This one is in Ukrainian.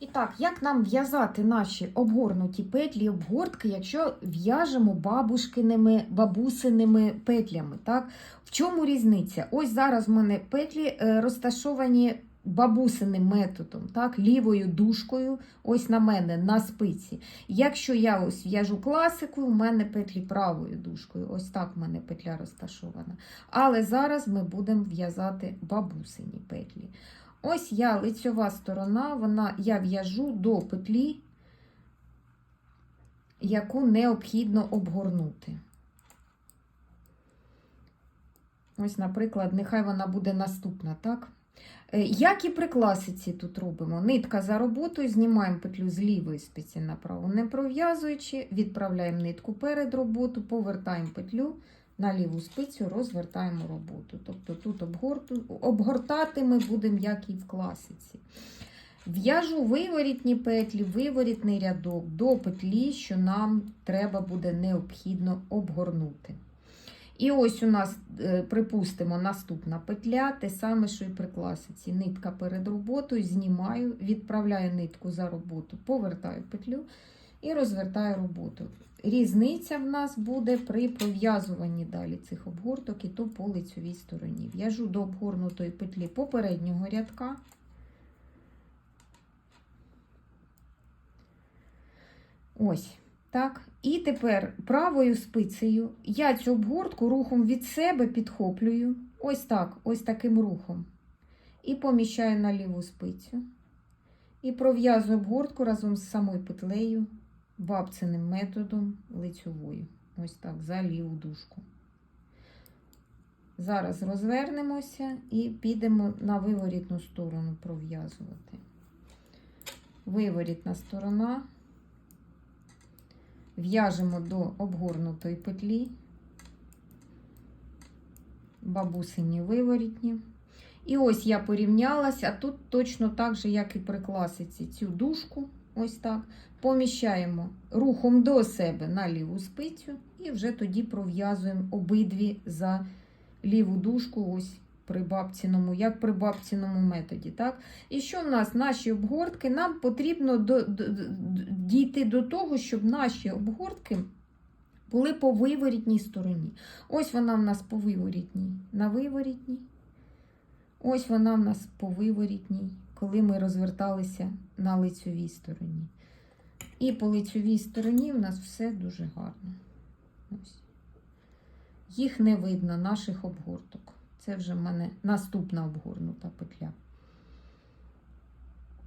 І так, як нам в'язати наші обгорнуті петлі, обгортки, якщо в'яжемо бабушкиними, бабусиними петлями? Так? В чому різниця? Ось зараз в мене петлі е, розташовані бабусиним методом, так? лівою дужкою, ось на мене, на спиці. Якщо я ось в'яжу класику, у мене петлі правою дужкою. Ось так в мене петля розташована. Але зараз ми будемо в'язати бабусині петлі. Ось я лицьова сторона, вона, я в'яжу до петлі, яку необхідно обгорнути. Ось, наприклад, нехай вона буде наступна, так? Е, Як і при класиці тут робимо. Нитка за роботою, знімаємо петлю з лівої спиці направо, не пров'язуючи, відправляємо нитку перед роботу, повертаємо петлю на ліву спицю, розвертаємо роботу. Тобто тут обгортати ми будемо, як і в класиці. В'яжу виворітні петлі, виворітний рядок до петлі, що нам треба буде необхідно обгорнути. І ось у нас, е, припустимо, наступна петля, те саме, що і при класиці. Нитка перед роботою, знімаю, відправляю нитку за роботу, повертаю петлю і розвертаю роботу. Різниця в нас буде при пров'язуванні далі цих обгорток, і то по лицьовій стороні. В'яжу до обгорнутої петлі попереднього рядка. Ось. Так, і тепер правою спицею я цю обгортку рухом від себе підхоплюю. Ось так, ось таким рухом. І поміщаю на ліву спицю. І пров'язую обгортку разом з самою петлею, бабциним методом лицьовою. Ось так, за ліву дужку. Зараз розвернемося і підемо на виворітну сторону пров'язувати. Виворітна сторона. В'яжемо до обгорнутої петлі, бабусині виворітні. І ось я порівнялася, а тут точно так же, як і при класиці, цю дужку, ось так, поміщаємо рухом до себе на ліву спицю, і вже тоді пров'язуємо обидві за ліву дужку, ось при бабціному, як при бабціному методі. Так? І що в нас наші обгортки? Нам потрібно до, до, дійти до того, щоб наші обгортки були по виворітній стороні. Ось вона в нас по виворітній, на виворітній. Ось вона в нас по виворітній, коли ми розверталися на лицьовій стороні. І по лицьовій стороні в нас все дуже гарно. Ось. Їх не видно, наших обгорток. Це вже в мене наступна обгорнута петля.